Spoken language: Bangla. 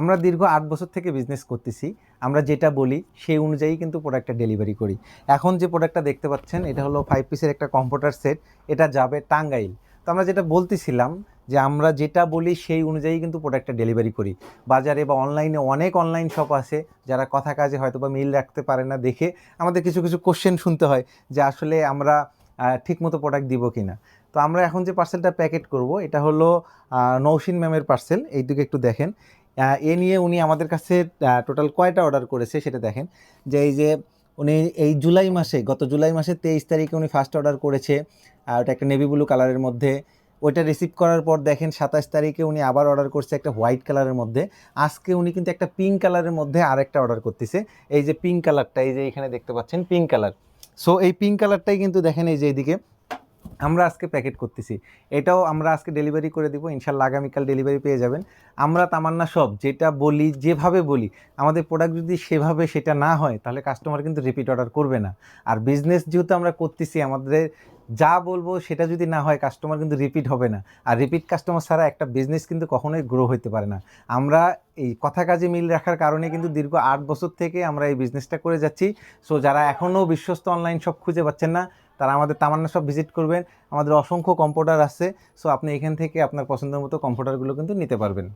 আমরা দীর্ঘ আট বছর থেকে বিজনেস করতেছি, আমরা যেটা বলি সেই অনুযায়ী কিন্তু প্রোডাক্টটা ডেলিভারি করি। এখন যে প্রোডাক্টটা দেখতে পাচ্ছেন, এটা হলো ফাইভ পিসের একটা কম্পিউটার সেট এটা যাবে টাঙ্গাইল। তো আমরা যেটা বলতেছিলাম যে আমরা যেটা বলি সেই অনুযায়ী কিন্তু প্রোডাক্টটা ডেলিভারি করি। বাজারে বা অনলাইনে অনেক অনলাইন শপ আছে, যারা কথা কাজে হয়তো বা মিল রাখতে পারে না দেখে আমাদের কিছু কিছু কোশ্চেন শুনতে হয় যে আসলে আমরা ঠিকমতো প্রোডাক্ট দিব কি না তো আমরা এখন যে পার্সেলটা প্যাকেট করব, এটা হলো নৌসিন ম্যামের পার্সেল এইদিকে একটু দেখেন। এ নিয়ে উনি আমাদের কাছে টোটাল কয়টা অর্ডার করেছে সেটা দেখেন। যে এই যে উনি এই জুলাই মাসে, গত জুলাই মাসে তেইশ তারিখে উনি ফার্স্ট অর্ডার করেছে, আর ওটা একটা নেভি ব্লু কালারের মধ্যে। ওইটা রিসিভ করার পর দেখেন সাতাশ তারিখে উনি আবার অর্ডার করছে একটা হোয়াইট কালারের মধ্যে। আজকে উনি কিন্তু একটা পিঙ্ক কালারের মধ্যে আরেকটা অর্ডার করতেছে। এই যে পিঙ্ক কালারটা এই যে এখানে দেখতে পাচ্ছেন পিঙ্ক কালার সো এই পিঙ্ক কালারটাই কিন্তু দেখেন এই যে এইদিকে আমরা আজকে প্যাকেট করতেছি। এটাও আমরা আজকে ডেলিভারি করে দিব ইনশাল্লাহ আগামীকাল ডেলিভারি পেয়ে যাবেন। আমরা তামান্না সব, যেটা বলি, যেভাবে বলি, আমাদের প্রোডাক্ট যদি সেভাবে সেটা না হয়, তাহলে কাস্টমার কিন্তু রিপিট অর্ডার করবে না। আর বিজনেস যেহেতু আমরা করতেছি, আমাদের যা বলব সেটা যদি না হয় কাস্টমার কিন্তু রিপিট হবে না। আর রিপিট কাস্টমার ছাড়া একটা বিজনেস কিন্তু কখনোই গ্রো হতে পারে না। আমরা এই কথা কাজে মিল রাখার কারণে কিন্তু দীর্ঘ আট বছর থেকে আমরা এই বিজনেসটা করে যাচ্ছি। সো যারা এখনও বিশ্বস্ত অনলাইন সব খুঁজে পাচ্ছেন না তারা আমাদের তামান্না সব ভিজিট করবেন। আমাদের অসংখ্য কম্পিউটার আছে। সো আপনি এখান থেকে আপনার পছন্দের মতো কম্পিউটারগুলো কিন্তু নিতে পারবেন।